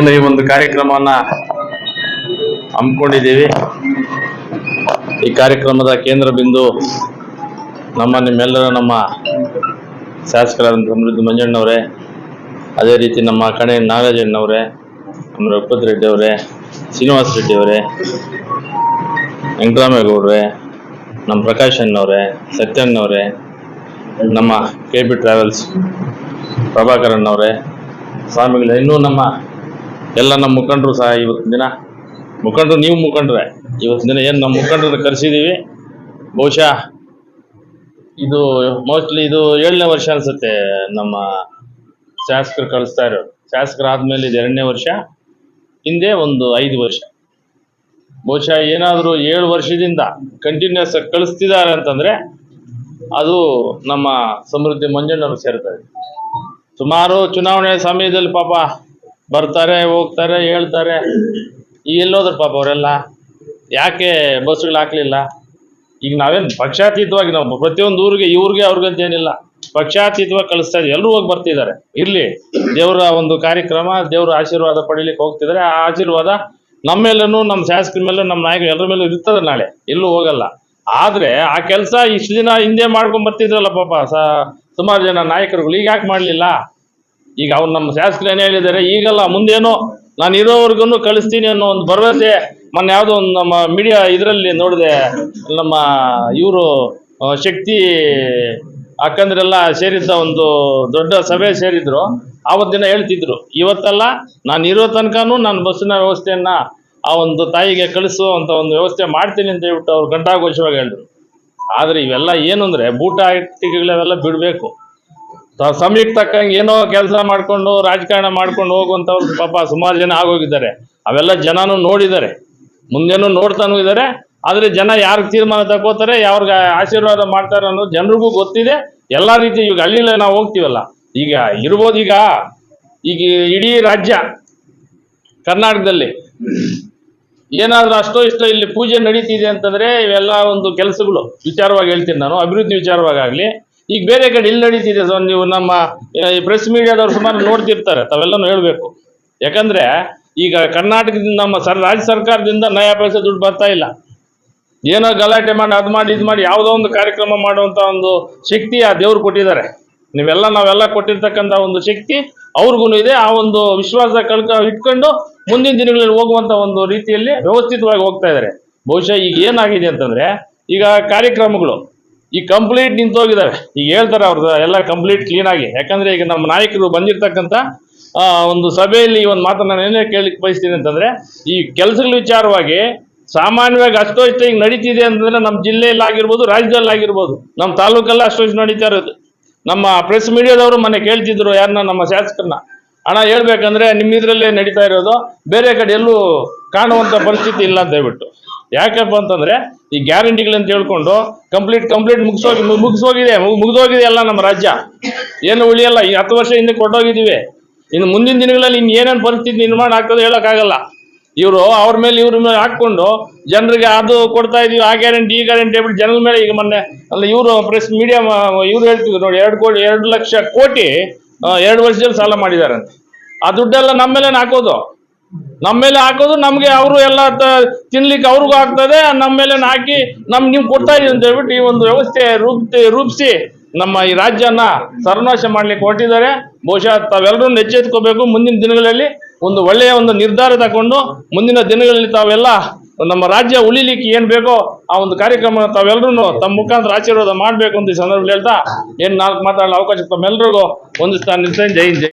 ಏನು ಈ ಒಂದು ಕಾರ್ಯಕ್ರಮವನ್ನ ಹಮ್ಮಿಕೊಂಡಿದ್ದೀವಿ? ಈ ಕಾರ್ಯಕ್ರಮದ ಕೇಂದ್ರ ಬಿಂದು ನಮ್ಮ ನಿಮ್ಮೆಲ್ಲರ ನಮ್ಮ ಶಾಸಕರಾದ ಸಮೃದ್ಧಿ ಮಂಜಣ್ಣವರೇ, ಅದೇ ರೀತಿ ನಮ್ಮ ಕಣೆ ನಾಗರಾಜಣ್ಣವರೇ ನಮ್ಮ ರಘುಪತ್ ರೆಡ್ಡಿ ಅವರೇ ಶ್ರೀನಿವಾಸ ರೆಡ್ಡಿ ಅವರೇ ವೆಂಕಟರಾಮೇಗೌಡ್ರೆ, ನಮ್ಮ ಪ್ರಕಾಶ್ ಅಣ್ಣವ್ರೆ ಸತ್ಯಣ್ಣವರೇ ನಮ್ಮ ಕೆ ಬಿ ಟ್ರಾವೆಲ್ಸ್, ಪ್ರಭಾಕರ್ ಅಣ್ಣವ್ರೆ, ಸ್ವಾಮಿಗಳು, ಇನ್ನೂ ನಮ್ಮ ಎಲ್ಲ ನಮ್ಮ ಮುಖಂಡರು ಸಹ ಇವತ್ತಿನ ದಿನ. ಮುಖಂಡರು ನೀವು ಮುಖಂಡ್ರೆ. ಇವತ್ತಿನ ದಿನ ಏನು ನಮ್ಮ ಮುಖಂಡರನ್ನ ಕರೆಸಿದ್ದೀವಿ ಬಹುಶಃ ಇದು ಮೋಸ್ಟ್ಲಿ ಇದು ಏಳನೇ ವರ್ಷ ಅನಿಸುತ್ತೆ ನಮ್ಮ ಶಾಸಕರು ಕಳಿಸ್ತಾ ಇರೋದು. ಆದಮೇಲೆ ಇದು ಎರಡನೇ ವರ್ಷ, ಹಿಂದೆ ಒಂದು ಐದು ವರ್ಷ. ಬಹುಶಃ ಏನಾದರೂ ಏಳು ವರ್ಷದಿಂದ ಕಂಟಿನ್ಯೂಸ್ ಆಗಿ ಕಳಿಸ್ತಿದ್ದಾರೆ ಅಂತಂದರೆ ಅದು ನಮ್ಮ ಸಮೃದ್ಧಿ ಮಂಜಣ್ಣವ್ರಿಗೆ ಸೇರ್ತಾರೆ ಸುಮಾರು ಚುನಾವಣೆ ಸಮಯದಲ್ಲಿ ಪಾಪ ಬರ್ತಾರೆ, ಹೋಗ್ತಾರೆ, ಹೇಳ್ತಾರೆ. ಈಗ ಎಲ್ಲೋದ್ರು ಪಾಪ ಅವರೆಲ್ಲ. ಯಾಕೆ ಬಸ್ಗಳು ಹಾಕಲಿಲ್ಲ? ಈಗ ನಾವೇನು ಪಕ್ಷಾತೀತವಾಗಿ ನಾವು ಪ್ರತಿಯೊಂದು ಊರಿಗೆ, ಇವ್ರಿಗೆ ಅವ್ರಿಗಂತ ಏನಿಲ್ಲ. ಪಕ್ಷಾತೀತವಾಗಿ ಕಳಿಸ್ತಾ ಇದ್ದೀವಿ. ಎಲ್ಲರೂ ಹೋಗಿ ಬರ್ತಿದ್ದಾರೆ. ಇರಲಿ. ದೇವರ ಒಂದು ಕಾರ್ಯಕ್ರಮ, ದೇವರ ಆಶೀರ್ವಾದ ಪಡೀಲಿಕ್ಕೆ ಹೋಗ್ತಿದ್ದಾರೆ. ಆ ಆಶೀರ್ವಾದ ನಮ್ಮ ಮೇಲೂ, ನಮ್ಮ ಶಾಸಕರ ಮೇಲೆ, ನಮ್ಮ ನಾಯಕರು ಎಲ್ಲರ ಮೇಲೂ ಇರ್ತದೆ ನಾಳೆ. ಎಲ್ಲೂ ಹೋಗಲ್ಲ. ಆದರೆ ಆ ಕೆಲಸ ಇಷ್ಟು ದಿನ ಹಿಂದೆ ಮಾಡ್ಕೊಂಡು ಬರ್ತಿದ್ರಲ್ಲ ಪಾಪ ಸುಮಾರು ಜನ ನಾಯಕರುಗಳು. ಈಗ ಯಾಕೆ ಮಾಡಲಿಲ್ಲ? ಈಗ ಅವ್ರು ನಮ್ಮ ಶಾಸಕರು ಏನೇ ಹೇಳಿದ್ದಾರೆ ಈಗಲ್ಲ ಮುಂದೇನು ನಾನು ಇರೋವರೆಗೂ ಕಳಿಸ್ತೀನಿ ಅನ್ನೋ ಒಂದು ಭರವಸೆ ಮೊನ್ನೆ ಯಾವುದೋ ಒಂದು ನಮ್ಮ ಮೀಡಿಯಾ ಇದರಲ್ಲಿ ನೋಡಿದೆ, ನಮ್ಮ ಇವರು ಶಕ್ತಿ ಅಕ್ಕಂದ್ರೆಲ್ಲ ಸೇರಿದ್ದ ಒಂದು ದೊಡ್ಡ ಸಭೆ ಸೇರಿದ್ರು. ಆವತ್ತಿನ ಹೇಳ್ತಿದ್ರು, ಇವತ್ತಲ್ಲ ನಾನು ಇರೋ ತನಕನೂ ನಾನು ಬಸ್ಸಿನ ವ್ಯವಸ್ಥೆಯನ್ನು ಆ ಒಂದು ತಾಯಿಗೆ ಕಳಿಸುವಂಥ ಒಂದು ವ್ಯವಸ್ಥೆ ಮಾಡ್ತೀನಿ ಅಂತ ಹೇಳ್ಬಿಟ್ಟು ಅವ್ರು ಗಂಟಾಘೋಷವಾಗಿ ಹೇಳಿದ್ರು. ಆದರೆ ಇವೆಲ್ಲ ಏನು ಅಂದರೆ ಬೂಟ ಇಟ್ಟಿಗೆಗಳೆಲ್ಲ ಬಿಡಬೇಕು. ಸಮಯಕ್ಕೆ ತಕ್ಕಂಗೆ ಏನೋ ಕೆಲಸ ಮಾಡ್ಕೊಂಡು, ರಾಜಕಾರಣ ಮಾಡ್ಕೊಂಡು ಹೋಗುವಂಥವ್ರು ಪಾಪ ಸುಮಾರು ಜನ ಆಗೋಗಿದ್ದಾರೆ. ಅವೆಲ್ಲ ಜನನೂ ನೋಡಿದ್ದಾರೆ. ಮುಂದೇನೂ ನೋಡ್ತಾನೂ ಇದ್ದಾರೆ. ಆದರೆ ಜನ ಯಾರಿಗೆ ತೀರ್ಮಾನ ತಗೋತಾರೆ ಯಾವ್ರಿಗೆ ಆಶೀರ್ವಾದ ಮಾಡ್ತಾರೆ ಅನ್ನೋದು ಜನರಿಗೂ ಗೊತ್ತಿದೆ. ಎಲ್ಲ ರೀತಿ ಈಗ ಅಲ್ಲಿಲ್ಲ ನಾವು ಹೋಗ್ತೀವಲ್ಲ. ಈಗ ಇರ್ಬೋದು ಈಗ ಈಗ ಇಡೀ ರಾಜ್ಯ ಕರ್ನಾಟಕದಲ್ಲಿ ಏನಾದರೂ ಅಷ್ಟೋ ಇಷ್ಟೋ ಇಲ್ಲಿ ಪೂಜೆ ನಡೀತಿದೆ ಅಂತಂದರೆ ಇವೆಲ್ಲ ಒಂದು ಕೆಲಸಗಳು. ವಿಚಾರವಾಗಿ ಹೇಳ್ತೀನಿ ನಾನು, ಅಭಿವೃದ್ಧಿ ವಿಚಾರವಾಗಿ ಆಗ್ಲಿ ಈಗ ಬೇರೆ ಕಡೆ ಇಲ್ಲಿ ನಡೀತಿದೆ ಸರ್, ನೀವು ನಮ್ಮ ಈ ಪ್ರೆಸ್ ಮೀಡಿಯಾದವ್ರು ಸುಮಾರು ನೋಡ್ತಿರ್ತಾರೆ, ತಾವೆಲ್ಲನೂ ಹೇಳಬೇಕು. ಯಾಕಂದ್ರೆ ಈಗ ಕರ್ನಾಟಕದಿಂದ ನಮ್ಮ ಸರ್, ರಾಜ್ಯ ಸರ್ಕಾರದಿಂದ ನಯಾ ಪೈಸೆ ದುಡ್ಡು ಬರ್ತಾ ಇಲ್ಲ. ಏನೋ ಗಲಾಟೆ ಮಾಡಿ, ಅದು ಮಾಡಿ, ಇದು ಮಾಡಿ, ಯಾವುದೋ ಒಂದು ಕಾರ್ಯಕ್ರಮ ಮಾಡುವಂತ ಒಂದು ಶಕ್ತಿ ಆ ದೇವ್ರು ಕೊಟ್ಟಿದ್ದಾರೆ. ನೀವೆಲ್ಲ, ನಾವೆಲ್ಲ ಕೊಟ್ಟಿರ್ತಕ್ಕಂಥ ಒಂದು ಶಕ್ತಿ ಅವ್ರಿಗೂ ಇದೆ. ಆ ಒಂದು ವಿಶ್ವಾಸ ಕಳ್ಕ, ಇಟ್ಕೊಂಡು ಮುಂದಿನ ದಿನಗಳಲ್ಲಿ ಹೋಗುವಂತ ಒಂದು ರೀತಿಯಲ್ಲಿ ವ್ಯವಸ್ಥಿತವಾಗಿ ಹೋಗ್ತಾ ಇದ್ದಾರೆ. ಬಹುಶಃ ಈಗ ಏನಾಗಿದೆ ಅಂತಂದ್ರೆ, ಈಗ ಕಾರ್ಯಕ್ರಮಗಳು ಈ ಕಂಪ್ಲೀಟ್ ನಿಂತೋಗಿದ್ದಾವೆ ಈಗ ಹೇಳ್ತಾರೆ ಅವ್ರದ್ದು ಎಲ್ಲ ಕಂಪ್ಲೀಟ್ ಕ್ಲೀನ್ ಆಗಿ. ಯಾಕಂದ್ರೆ ಈಗ ನಮ್ಮ ನಾಯಕರು ಬಂದಿರತಕ್ಕಂಥ ಒಂದು ಸಭೆಯಲ್ಲಿ ಒಂದು ಮಾತನ್ನು ನಾನು ಏನೇ ಕೇಳಲಿಕ್ಕೆ ಬಯಸ್ತೀನಿ ಅಂತಂದ್ರೆ, ಈ ಕೆಲಸಗಳ ವಿಚಾರವಾಗಿ ಸಾಮಾನ್ಯವಾಗಿ ಅಷ್ಟೋ ಇಷ್ಟ ಈಗ ನಡೀತಿದೆ ಅಂತಂದ್ರೆ ನಮ್ಮ ಜಿಲ್ಲೆಯಲ್ಲಿ ಆಗಿರ್ಬೋದು, ರಾಜ್ಯದಲ್ಲಿ ಆಗಿರ್ಬೋದು, ನಮ್ಮ ತಾಲೂಕಲ್ಲ ಅಷ್ಟೋ ಇಷ್ಟು ನಡೀತಾ ಇರೋದು. ನಮ್ಮ ಪ್ರೆಸ್ ಮೀಡಿಯಾದವರು ಮನೆ ಕೇಳ್ತಿದ್ರು ಯಾರನ್ನ ನಮ್ಮ ಶಾಸಕರನ್ನ. ಹಣ ಹೇಳ್ಬೇಕಂದ್ರೆ ನಿಮ್ಮ ಇದರಲ್ಲೇ ನಡೀತಾ ಇರೋದು, ಬೇರೆ ಕಡೆ ಎಲ್ಲೂ ಕಾಣುವಂತ ಪರಿಸ್ಥಿತಿ ಇಲ್ಲ ಅಂತ ಹೇಳ್ಬಿಟ್ಟು. ಯಾಕಪ್ಪ ಅಂತಂದ್ರೆ ಈ ಗ್ಯಾರಂಟಿಗಳಂತ ಹೇಳ್ಕೊಂಡು ಕಂಪ್ಲೀಟ್ ಕಂಪ್ಲೀಟ್ ಮುಗಿಸೋಗಿ ಮುಗಿಸೋಗಿದೆ ಮುಗಿದೋಗಿದೆ ಎಲ್ಲ ನಮ್ಮ ರಾಜ್ಯ. ಏನು ಉಳಿಯಲ್ಲ, ಈ ಹತ್ತು ವರ್ಷ ಹಿಂದೆ ಕೊಟ್ಟೋಗಿದ್ದೀವಿ. ಇನ್ನು ಮುಂದಿನ ದಿನಗಳಲ್ಲಿ ಇನ್ನು ಏನೇನು ಪರಿಸ್ಥಿತಿ ನಿರ್ಮಾಣ ಆಗ್ತದೆ ಹೇಳೋಕ್ಕಾಗಲ್ಲ. ಇವರು ಅವ್ರ ಮೇಲೆ ಇವ್ರ ಮೇಲೆ ಹಾಕ್ಕೊಂಡು ಜನರಿಗೆ ಅದು ಕೊಡ್ತಾ ಇದೀವಿ, ಆ ಗ್ಯಾರಂಟಿ ಈ ಗ್ಯಾರಂಟಿ ಹೇಳ್ಬಿಟ್ಟು ಜನರ ಮೇಲೆ ಈಗ ಮೊನ್ನೆ, ಅಲ್ಲ ಇವರು ಪ್ರೆಸ್ ಮೀಡಿಯಾ ಇವ್ರು ಹೇಳ್ತಿದ್ರು ನೋಡಿ, ಎರಡು ಕೋಟಿ, ಎರಡು ಲಕ್ಷ ಕೋಟಿ ಎರಡು ವರ್ಷದಲ್ಲಿ ಸಾಲ ಮಾಡಿದಾರಂತೆ. ಆ ದುಡ್ಡೆಲ್ಲ ನಮ್ಮ ಮೇಲೆ ಹಾಕೋದು? ನಮ್ಮ ಮೇಲೆ ಹಾಕೋದು, ನಮ್ಗೆ ಅವರು ಎಲ್ಲ ತಿನ್ಲಿಕ್ಕೆ ಅವ್ರಿಗೂ ಆಗ್ತದೆ ನಮ್ಮ ಮೇಲೆ ಹಾಕಿ ನಮ್ ನೀವು ಕೊಡ್ತಾ ಇದೀವಿ ಅಂತ ಹೇಳ್ಬಿಟ್ಟು ಈ ಒಂದು ವ್ಯವಸ್ಥೆ ರೂಪಿಸಿ ರೂಪಿಸಿ ನಮ್ಮ ಈ ರಾಜ್ಯನ ಸರ್ವನಾಶ ಮಾಡ್ಲಿಕ್ಕೆ ಹೊರಟಿದ್ದಾರೆ. ಬಹುಶಃ ತಾವೆಲ್ಲರೂ ಎಚ್ಚೆತ್ಕೋಬೇಕು. ಮುಂದಿನ ದಿನಗಳಲ್ಲಿ ಒಂದು ಒಳ್ಳೆಯ ಒಂದು ನಿರ್ಧಾರ ತಗೊಂಡು ಮುಂದಿನ ದಿನಗಳಲ್ಲಿ ತಾವೆಲ್ಲ ನಮ್ಮ ರಾಜ್ಯ ಉಳಿಲಿಕ್ಕೆ ಏನ್ ಬೇಕೋ ಆ ಒಂದು ಕಾರ್ಯಕ್ರಮ ತಾವೆಲ್ಲರೂ ತಮ್ಮ ಮುಖಾಂತರ ಆಶೀರ್ವಾದ ಮಾಡ್ಬೇಕು ಅಂತ ಈ ಸಂದರ್ಭದಲ್ಲಿ ಹೇಳ್ತಾ, ಏನ್ ನಾಲ್ಕು ಮಾತಾಡಲು ಅವಕಾಶ ತಮ್ಮೆಲ್ಲರಿಗೂ ಒಂದು ಸ್ಥಾನ ಜೈ ಜೈ